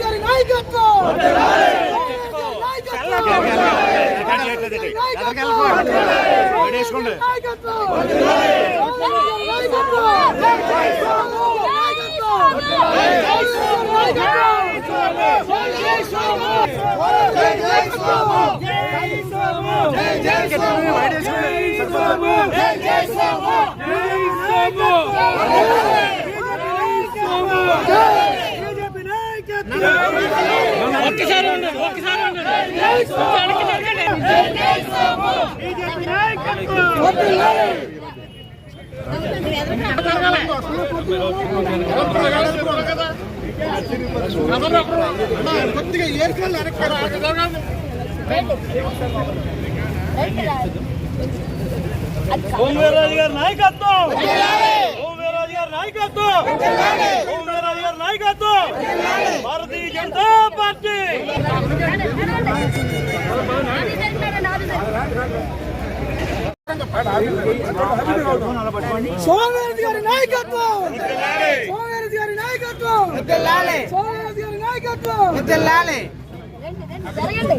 గారి నాయకత్వం. ఒక్కసారి ఉండండి ఒక్కసారి ఉండండి వెనక్కి జరగండి. ఓంవీరరాజు గారి నాయకత్వం! గారి నాయకత్వం! గారి నాయకత్వం! భారతీయ జనతా పార్టీ! సోమవారం గారి నాయకత్వం! సోమవారం గారి నాయకత్వం! సోమవారం గారి నాయకత్వం! జరగండి.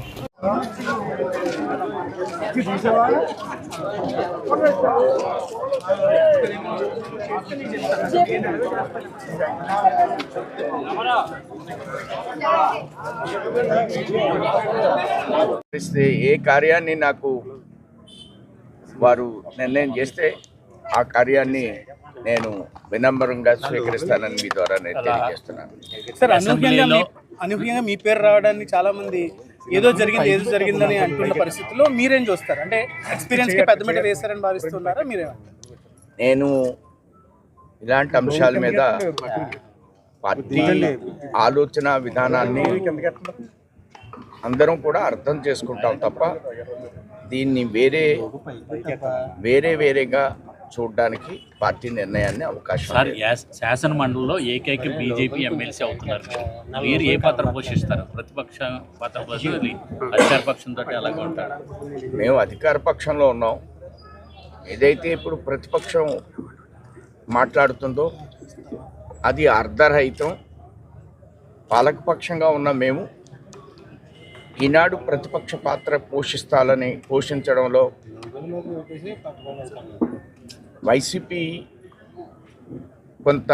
ఇస్తే ఏ కార్యాన్ని నాకు వారు నిర్ణయం చేస్తే ఆ కార్యాన్ని నేను వినమ్రంగా స్వీకరిస్తానని మీ ద్వారా నేను తెలియజేస్తున్నాను. సార్ అనూహ్యంగా మీ పేరు రావడాన్ని చాలా మంది ఏదో జరిగింది ఏదో జరిగిందని అంటున్న పరిస్థితుల్లో మీరేం చూస్తారు? అంటే ఎక్స్పీరియన్స్కి పెద్ద మీట వేస్తారని భావిస్తున్నారా? మీరే? నేను ఇలాంటి అంశాల మీద పార్టీ ఆలోచన విధానాన్ని అందరం కూడా అర్థం చేసుకుంటాం తప్ప దీన్ని వేరే వేరే వేరేగా చూడడానికి పార్టీ నిర్ణయాన్ని అవకాశం సార్ శాసన మండలిలో ఏకైక బీజేపీ ఎమ్మెల్సీ అవుతున్నారు. మీరు. మీరు ఏ పాత్ర పోషిస్తారు? ప్రతిపక్ష పాత్ర పోషించి అధికార పక్షంతో అలాగే ఉంటారు మేము అధికార పక్షంలో ఉన్నాం. ఏదైతే ఇప్పుడు ప్రతిపక్షం మాట్లాడుతుందో అది అర్ధరహితం. పాలకపక్షంగా ఉన్న మేము ఈనాడు ప్రతిపక్ష పాత్ర పోషిస్తాలని పోషించడంలో వైసీపీ కొంత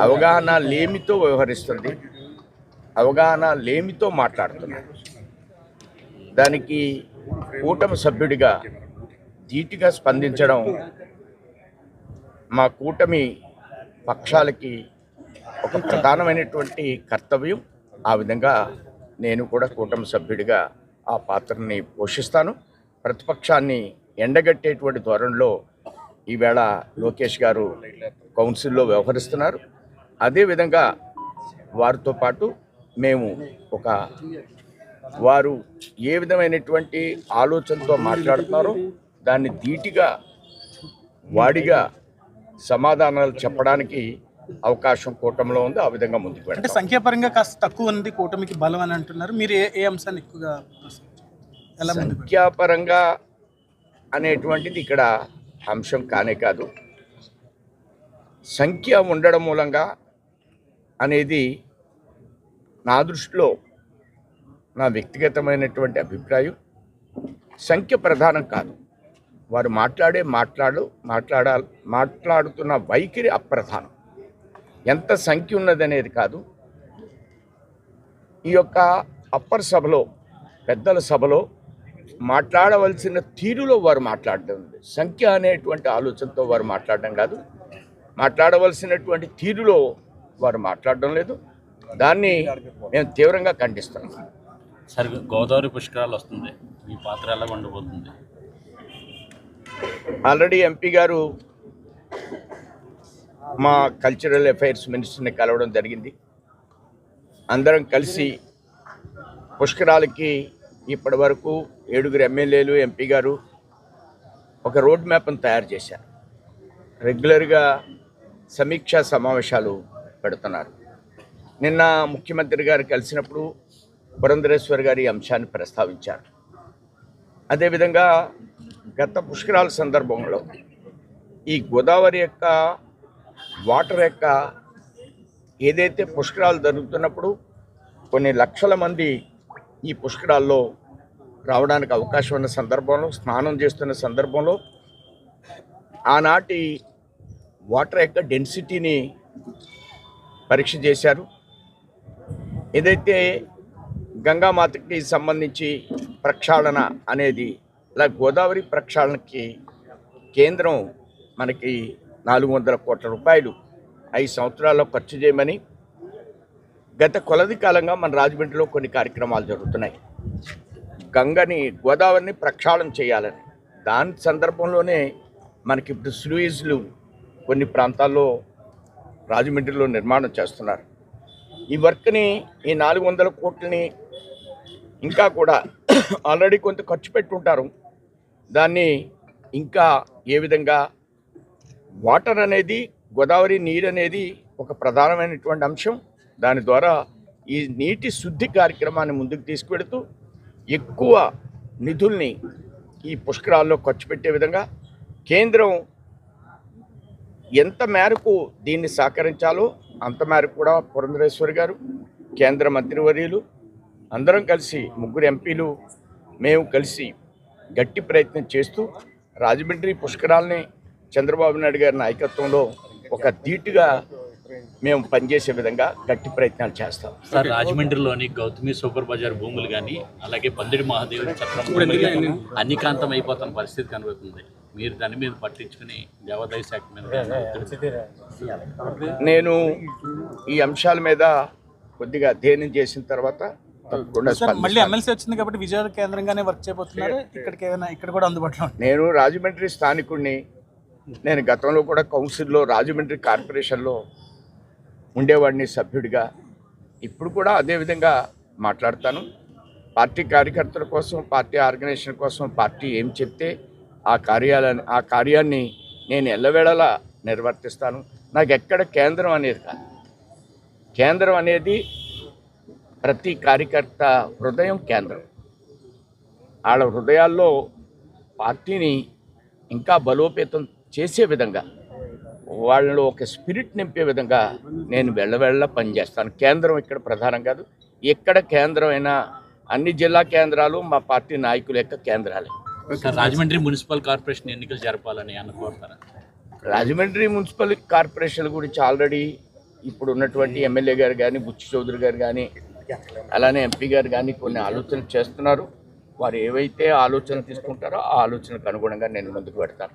అవగాహన లేమితో వ్యవహరిస్తుంది అవగాహన లేమితో మాట్లాడుతున్నారు. దానికి కూటమి సభ్యుడిగా ధీటుగా స్పందించడం మా కూటమి పక్షాలకి ఒక ప్రధానమైనటువంటి కర్తవ్యం. ఆ విధంగా నేను కూడా కూటమి సభ్యుడిగా ఆ పాత్రని పోషిస్తాను. ప్రతిపక్షాన్ని ఎండగట్టేటువంటి ధోరణిలో ఈవేళ లోకేష్ గారు కౌన్సిల్లో వ్యవహరిస్తున్నారు. అదేవిధంగా వారితో పాటు మేము ఒక వారు ఏ విధమైనటువంటి ఆలోచనతో మాట్లాడుతున్నారో దాన్ని ధీటిగా వాడిగా సమాధానాలు చెప్పడానికి అవకాశం కూటమిలో ఉంది. ఆ విధంగా ముందుకు అంటే సంఖ్యాపరంగా కాస్త తక్కువ ఉంది కూటమికి బలం అని అంటున్నారు. మీరు ఏ ఏ అంశాన్ని ఎక్కువగా? సంఖ్యాపరంగా అనేటువంటిది ఇక్కడ అంశం కానే కాదు. సంఖ్య ఉండడం మూలంగా అనేది నా దృష్టిలో నా వ్యక్తిగతమైనటువంటి అభిప్రాయం. సంఖ్య ప్రధానం కాదు. వారు మాట్లాడే మాట్లాడు మాట్లాడాలి మాట్లాడుతున్న వైఖరి అప్రధానం. ఎంత సంఖ్య ఉన్నదనేది కాదు. ఈ యొక్క అప్పర్ సభలో పెద్దల సభలో మాట్లాడవలసిన తీరులో వారు మాట్లాడడం సంఖ్య అనేటువంటి ఆలోచనతో వారు మాట్లాడడం కాదు. మాట్లాడవలసినటువంటి తీరులో వారు మాట్లాడడం లేదు. దాన్ని మేము తీవ్రంగా ఖండిస్తున్నాం. సరే గోదావరి పుష్కరాలు వస్తుంది. మీ పాత్ర ఎలా ఉండబోతుంది? ఆల్రెడీ ఎంపీ గారు మా కల్చరల్ అఫైర్స్ మినిస్టర్ని కలవడం జరిగింది. అందరం కలిసి పుష్కరాలకి ఇప్పటి వరకు ఏడుగురు ఎమ్మెల్యేలు ఎంపీ గారు ఒక రోడ్ మ్యాప్ను తయారు చేశారు. రెగ్యులర్గా సమీక్షా సమావేశాలు పెడుతున్నారు. నిన్న ముఖ్యమంత్రి గారు కలిసినప్పుడు పురంధరేశ్వర్ గారి అంశాన్ని ప్రస్తావించారు. అదేవిధంగా గత పుష్కరాల సందర్భంలో ఈ గోదావరి యొక్క వాటర్ యొక్క ఏదైతే పుష్కరాలు జరుగుతున్నప్పుడు కొన్ని లక్షల మంది ఈ పుష్కరాల్లో రావడానికి అవకాశం ఉన్న సందర్భంలో స్నానం చేస్తున్న సందర్భంలో ఆనాటి వాటర్ యొక్క డెన్సిటీని పరీక్ష చేశారు. ఏదైతే గంగామాతకి సంబంధించి ప్రక్షాళన అనేది ఇలా గోదావరి ప్రక్షాళనకి కేంద్రం మనకి నాలుగు వందల కోట్ల రూపాయలు ఐదు సంవత్సరాల్లో ఖర్చు చేయమని గత కొలది కాలంగా మన రాజమండ్రిలో కొన్ని కార్యక్రమాలు జరుగుతున్నాయి. గంగని గోదావరిని ప్రక్షాళన చేయాలని. దాని సందర్భంలోనే మనకి ఇప్పుడు స్లూయిజ్లు కొన్ని ప్రాంతాల్లో రాజమండ్రిలో నిర్మాణం చేస్తున్నారు. ఈ వర్క్ని ఈ నాలుగు వందల కోట్లని ఇంకా కూడా ఆల్రెడీ కొంత ఖర్చు పెట్టుంటారు. దాన్ని ఇంకా ఏ విధంగా వాటర్ అనేది గోదావరి నీరు అనేది ఒక ప్రధానమైనటువంటి అంశం. దాని ద్వారా ఈ నీటి శుద్ధి కార్యక్రమాన్ని ముందుకు తీసుకువెడుతూ ఎక్కువ నిధుల్ని ఈ పుష్కరాల్లో ఖర్చు పెట్టే విధంగా కేంద్రం ఎంత మేరకు దీన్ని సహకరించాలో అంత మేరకు కూడా పురంధరేశ్వరి గారు కేంద్ర మంత్రివర్యులు అందరం కలిసి ముగ్గురు ఎంపీలు మేము కలిసి గట్టి ప్రయత్నం చేస్తూ రాజమండ్రి పుష్కరాల్ని చంద్రబాబు నాయుడు గారి నాయకత్వంలో ఒక ధీటుగా మేము పనిచేసే విధంగా గట్టి ప్రయత్నాలు చేస్తాం. సార్ రాజమండ్రిలోని గౌతమి సూపర్ బజార్ భూములు కానీ అలాగే పందిడి మహాదేవుని చక్రం అన్నికాంతం అయిపోతున్న పరిస్థితి కనబడుతుంది. మీరు దాని మీద పట్టించుకుని దేవాదాయ శాఖ మీద నేను ఈ అంశాల మీద కొద్దిగా అధ్యయనం చేసిన తర్వాత మళ్ళీ. ఎమ్మెల్సీ వచ్చింది కాబట్టి విజయవాడ కేంద్రంగానే వర్క్ చేయబోతున్నారు. ఇక్కడికి ఏదైనా ఇక్కడ కూడా అందుబాటులో నేను రాజమండ్రి స్థానికుడిని నేను గతంలో కూడా కౌన్సిల్లో రాజమండ్రి కార్పొరేషన్లో ఉండేవాడిని సభ్యుడిగా. ఇప్పుడు కూడా అదే విధంగా మాట్లాడతాను. పార్టీ కార్యకర్తల కోసం పార్టీ ఆర్గనైజేషన్ కోసం పార్టీ ఏం చెప్తే ఆ కార్యాలని ఆ కార్యాన్ని నేను ఎల్లవేళలా నిర్వర్తిస్తాను. నాకు ఎక్కడ కేంద్రం అనేది కాదు. కేంద్రం అనేది ప్రతి కార్యకర్త హృదయం కేంద్రం. వాళ్ళ హృదయాల్లో పార్టీని ఇంకా బలోపేతం చేసే విధంగా వాళ్ళలో ఒక స్పిరిట్ నింపే విధంగా నేను వెళ్ళవెళ్ళ పనిచేస్తాను కేంద్రం ఇక్కడ ప్రధానం కాదు. ఎక్కడ కేంద్రం అయినా అన్ని జిల్లా కేంద్రాలు మా పార్టీ నాయకుల యొక్క కేంద్రాలే. రాజమండ్రి మున్సిపల్ కార్పొరేషన్ ఎన్నికలు జరపాలని అనుకుంటారా రాజమండ్రి మున్సిపల్ కార్పొరేషన్ గురించి ఆల్రెడీ ఇప్పుడు ఉన్నటువంటి ఎమ్మెల్యే గారు కానీ బుచ్చి చౌదరి గారు కానీ అలానే ఎంపీ గారు కానీ కొన్ని ఆలోచనలు చేస్తున్నారు. వారు ఏవైతే ఆలోచనలు తీసుకుంటారో ఆ ఆలోచనకు అనుగుణంగా నేను ముందుకు పెడతాను.